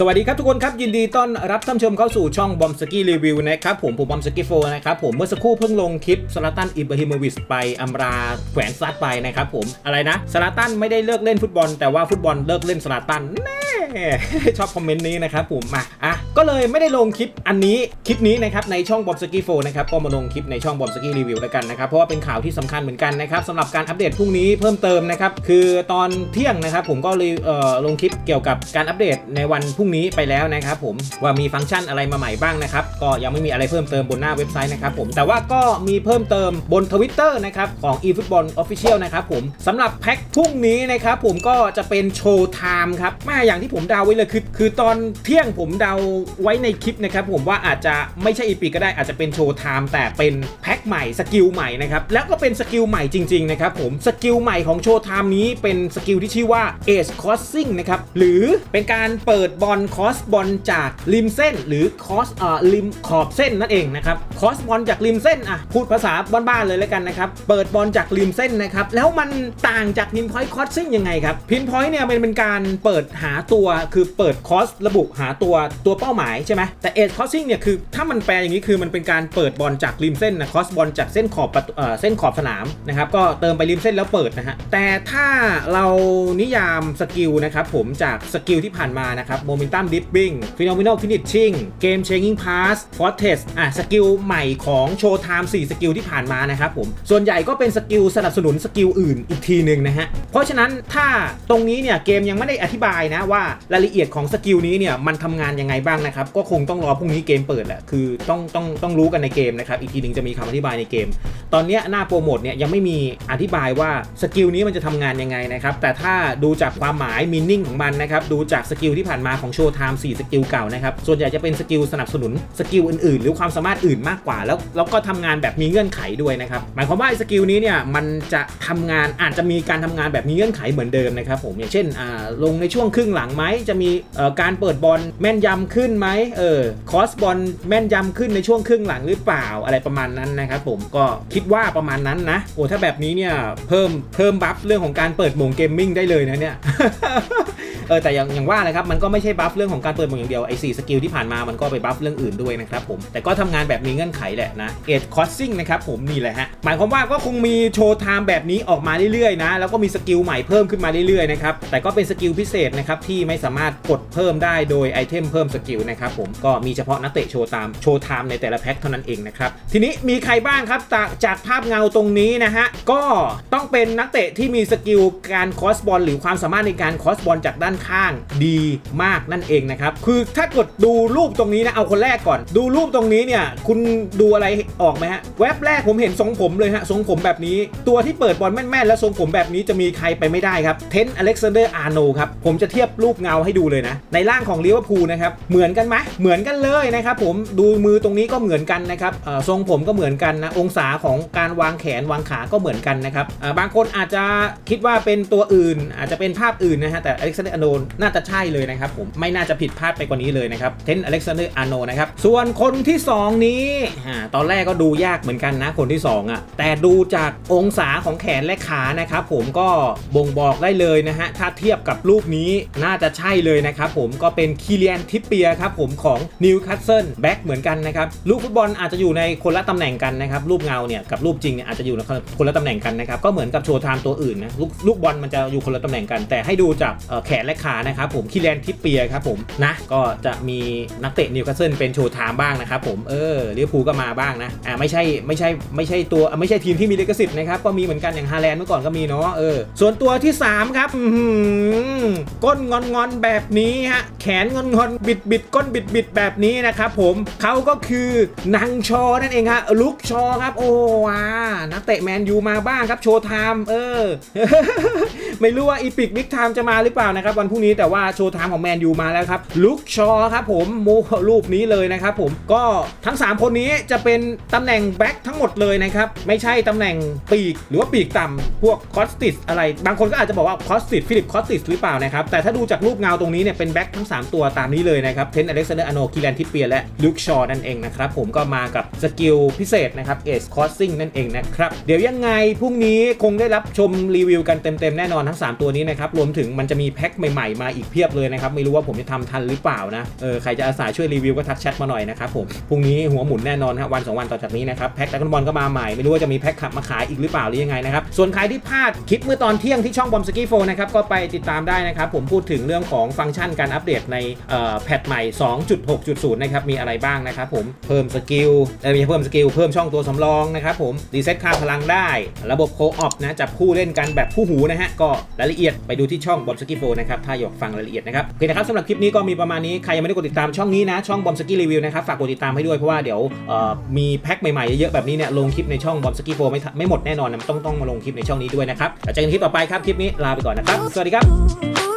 สวัสดีครับทุกคนครับยินดีต้อนรับท่านชมเข้าสู่ช่องบอมสกี้รีวิวนะครับผมผมบอมสกี้โฟนะครับผมเมื่อสักครู่เพิ่งลงคลิปสลาตันอิบราฮิโมวิชไปอำราแขวนซัดไปนะครับผมอะไรนะสลาตันไม่ได้เลิกเล่นฟุตบอล แต่ว่าฟุตบอลเลิกเล่นสลาตันแน่ชอบคอมเมนต์นี้นะครับผมมาอะก็เลยไม่ได้ลงคลิปอันนี้คลิปนี้นะครับในช่องบอมสกี้โฟนะครับก็มาลงคลิปในช่องบอมสกี้รีวิวแล้วกันนะครับเพราะว่าเป็นข่าวที่สำคัญเหมือนกันนะครับสำหรับการอัปเดตพรุ่งนี้เพิ่มเติมนะครับคือตอนเที่ยงนะครับผมก็เลยเอ่อลงคลิปเกี่ยวกับการอัปเดตในวันพรุ่งนี้ไปแล้วนะครับผมว่ามีฟังก์ชันอะไรมาใหม่บ้างนะครับก็ยังไม่มีอะไรเพิ่มเติมบนหน้าเว็บไซต์นะครับผมแต่ว่าก็มีเพิ่มเติมบน Twitter นะครับของ eFootball Official นะครับผมสำหรับแพ็คพรุ่งนี้นะครับผมก็จะเป็นโชว์ไทม์ครับแม่อย่างที่ผมเดาไว้เลยคือคือตอนเที่ยงผมเดาไว้ในคลิปนะครับผมว่าอาจจะไม่ใช่อีพิกก็ได้อาจจะเป็นโชว์ไทม์แต่เป็นแพ็คใหม่สกิลใหม่นะครับแล้วก็เป็นสกิลใหม่จริงๆนะครับผมสกิลใหม่ของโชว์ไทม์นี้เป็นสกิลที่ชื่อว่า Ace Crossing นะครับหรือเป็นการเปิดบอลคอสบอลจากริมเส้น หรือคอสเอ่อริมขอบเส้นนั่นเองนะครับคอสบอลจากริมเส้นอะพูดภาษาบ้านๆเลยแล้วกันนะครับเปิดบอลจากริมเส้นนะครับแล้วมันต่างจากพินพอยต์คอสซิ่งยังไงครับพินพอยต์เนี่ยมันเป็นการเปิดหาตัวคือเปิดคอสระบุหาตัวตัวเป้าหมายใช่ไหมแต่เอ e คอสซิ่งเนี่ยคือถ้ามันแปลอย่างนี้คือมันเป็นการเปิดบอลจากริมเส้นนะคอสบอลจากเส้นขอบเอ่อเส้นขอบสนามนะครับก็เติมไปริมเส้นแล้วเปิดนะฮะแต่ถ้าเรานิยามสกิลนะครับผมจากสกิลที่ผ่านมานะครับโมเมนตัมดิฟบิ้งฟิโนมิโนฟินิชชิ่งเกมเชงกิ้งพาสฟอร์เทสอะสกิลใหม่ของโชว์ไทม์4สกิลที่ผ่านมานะครับผม ส่วนใหญ่ก็เป็นสกิลสนับสนุนสกิลอื่นอีกทีหนึ่งนะฮะ เพราะฉะนั้นถ้าตรงนี้เนี่ยเกมยังไม่ได้อธิบายนะว่ารายละเอียดของสกิลนี้เนี่ยมันทำงานยังไงบ้างนะครับ ก็คงต้องรอพรุ่งนี้เกมเปิดแหละคือต้องต้องต้องรู้กันในเกมนะครับอีกทีหนึ่งจะมีคำอธิบายในเกม ตอนเนี้ยหน้าโปรโมทเนี่ยยังไม่มีอธิบายว่าสกิลนี้มันจะทำงานยังไงนะครับแต่ถ้าดูจากความหมายมีนิ่งของมันนะครับดูจากสกิลที่ผ่านมาของโชว์ไทม์4สกิลเก่านะครับ ส่วนใหญ่จะเป็นสกิลสนับสนุนสกิลอื่นๆ หรือความสามารถอื่นมากกว่า แล้วแล้วก็ทำงานแบบมีเงื่อนไขด้วยนะครับ หมายความว่าไอ้สกิลนี้เนี่ยมันจะทำงานอาจจะมีการทำงานแบบมีเงื่อนไขเหมือนเดิมนะครับผมอย่างเช่นอ่าลงในช่วงครึ่งหลังไหมจะมีเอ่อการเปิดบอลแม่นยำขึ้นไหมเออคอสบอลแม่นยำขึ้นในช่วงครึ่งหลังหรือเปล่าอะไรประมาณนั้นนะครับผมก็คิดว่าประมาณนั้นนะโอ้ถ้าแบบนี้เนี่ยเพิ่มเพิ่มบัฟเรื่องของการเปิดโหมงเกมมิ่งได้เลยนะเนี่ย เออแต่อย่างอย่างว่าเลยครับมันก็ไม่ใช่บัฟเรื่องของการเปิดหมดอย่างเดียวไอ้สสกิลที่ผ่านมามันก็ไปบัฟเรื่องอื่นด้วยนะครับผมแต่ก็ทำงานแบบมีเงื่อนไขแหละนะเอ็ดคอสซิ่งนะครับผมนี่แหละฮะหมายความว่าก็คงมีโชว์ไทม์แบบนี้ออกมาเรื่อยๆนะแล้วก็มีสกิลใหม่เพิ่มขึ้นมาเรื่อยๆนะครับแต่ก็เป็นสกิลพิเศษนะครับที่ไม่สามารถกดเพิ่มได้โดยไอเทมเพิ่มสกิลนะครับผมก็มีเฉพาะนักเตะโชว์ตามโชว์ไทม์ในแต่ละแพ็คเท่านั้นเองนะครับทีนี้มีใครบ้างครับจากจากภาพเงาตรงนี้นะฮะก็ต้องเป็นนักเตะที่มีสกิลการคอสบอลหรือความสามารถในการคอสบอลจากด้านข้างดีมากนั่นเองนะครับ คือถ้ากดดูรูปตรงนี้นะ เอาคนแรกก่อน ดูรูปตรงนี้เนี่ย คุณดูอะไรออกไหมฮะ แว็บแรกผมเห็นทรงผมเลยฮะ ทรงผมแบบนี้ ตัวที่เปิดบอลแม่นๆ และทรงผมแบบนี้จะมีใครไปไม่ได้ครับ เทนอเล็กซานเดอร์อาร์โนครับ ผมจะเทียบรูปเงาให้ดูเลยนะ ในร่างของลิเวอร์พูลนะครับ เหมือนกันไหมเหมือนกันเลยนะครับผม ดูมือตรงนี้ก็เหมือนกันนะครับทรงผมก็เหมือนกันนะ องศาของการวางแขนวางขาก็เหมือนกันนะครับบางคนอาจจะคิดว่าเป็นตัวอื่น อาจจะเป็นภาพอื่นนะฮะ แต่อเล็กซานเดอร์อาร์โนน่าจะใช่เลยนะครับผมไม่น่าจะผิดพลาดไปกว่านี้เลยนะครับเทนอเล็กซานเดอร์อาร์โนนะครับส่วนคนที่ 2 นี้ตอนแรกก็ดูยากเหมือนกันนะคนที่ 2อะแต่ดูจากองศาของแขนและขานะครับผมก็บ่งบอกได้เลยนะฮะถ้าเทียบกับรูปนี้น่าจะใช่เลยนะครับผมก็เป็นคีเลียนทิปเปียครับผมของนิวคาสเซิลแบ็กเหมือนกันนะครับลูกฟุตบอลอาจจะอยู่ในคนละตำแหน่งกันนะครับรูปเงาเนี่ยกับรูปจริงเนี่ยอาจจะอยู่ในคนละตำแหน่งกันนะครับก็เหมือนกับโชว์ไทม์ตัวอื่นนะลูกลูกบอลมันจะอยู่คนละตำแหน่งกัน แต่ให้ดูจากแขนและขานะครับผมคีเลียนทิปเปียครับผมนะก็จะมีนักเตะนิวคาสเซิลเป็นโชว์ไทม์บ้างนะครับผมเออลิเวอร์พูลก็มาบ้างนะอ่าไม่ใช่ไม่ใช่ไม่ใช่ตัวอะไม่ใช่ทีมที่มีลิขสิทธิ์นะครับก็มีเหมือนกันอย่างฮาแลนด์เมื่อก่อนก็มีเนาะเออส่วนตัวที่ 3 ครับอื้อหือก้นงอนงอนแบบนี้ฮะแขนงอนงอนบิดบิดก้นบิดบิดแบบนี้นะครับผมเขาก็คือนังชอนั่นเองฮะลุกชอครับ โอ้ว้านักเตะแมนยูมาบ้างครับโชว์ไทม์เออไม่รู้ว่าอีพิกบิ๊กไทม์จะมาหรือเปล่านะครับวันพรุ่งนี้แต่ว่าโชว์ไทม์ของแมนยูมาแล้วครับลุกชอครับผมโมรูปนี้เลยนะครับผมก็ทั้ง 3 คนนี้จะเป็นตำแหน่งแบ็คทั้งหมดเลยนะครับไม่ใช่ตำแหน่งปีกหรือว่าปีกต่ำพวกคอสติสอะไร บางคนก็อาจจะบอกว่าคอสติสฟิลิปคอสติสหรือเปล่านะครับแต่ถ้าดูจากรูปเงาตรงนี้เนี่ยเป็นแบ็คทั้ง 3 ตัวตามนี้เลยนะครับเทนอเล็กซานเดอร์อโนคิแลนทิปเปียและลุกชอนั่นเองนะครับผมก็มากับสกิลพิเศษนะครับเอสคอสซิ่งนั่นเองนะครับเดี๋ยวยังไงพรุ่งนี้คงได้รับชมรีวิวกันเต็มๆแน่นอนทั้ง 3 ตัวนี้นะครับรวมถึงมันจะมีแพ็คใใหม่ๆมาอีกเพียบเลยนะครับไม่รู้ว่าผมจะทำทันหรือเปล่านะเออใครจะอาสาช่วยรีวิวก็ทักแชทมาหน่อยนะครับผมพรุ่งนี้หัวหมุนแน่นอนฮะวันสองวันต่อจากนี้นะครับแพ็คดักบอลก็มาใหม่ไม่รู้ว่าจะมีแพ็คขับมาขายอีกหรือเปล่าหรือยังไงนะครับส่วนใครที่พลาดคลิปเมื่อตอนเที่ยงที่ช่องบอมสกี้โฟนะครับก็ไปติดตามได้นะครับผมพูดถึงเรื่องของฟังก์ชันการอัปเดตในเอ่อแพทใหม่ 2.6.0 นะครับมีอะไรบ้างนะครับผมเพิ่มสกิลเอ้ยไม่เพิ่มสกิลเพิ่มช่องตัวสำรองนะครับผมรีเซ็ตค่าพลังได้ ระบบโคออปนะจับคู่เล่นกันแบบคู่หูนะฮะก็รายละเอียดไปดูที่ช่องบอมสกี้โฟนะครับถ้าอยากฟังรายละเอียดนะครับโอเคนะครับสำหรับคลิปนี้ก็มีประมาณนี้ใครยังไม่ได้กดติดตามช่องนี้นะช่องบอมสกี้รีวิวนะครับฝากกดติดตามให้ด้วยเพราะว่าเดี๋ยวมีแพ็คใหม่ๆเยอะๆแบบนี้เนี่ยลงคลิปในช่องบอมสกี้โฟไม่ไม่หมดแน่นอนนะต้องต้องมาลงคลิปในช่องนี้ด้วยนะครับแล้วเจอกันคลิปต่อไปครับคลิปนี้ลาไปก่อนนะครับสวัสดีครับ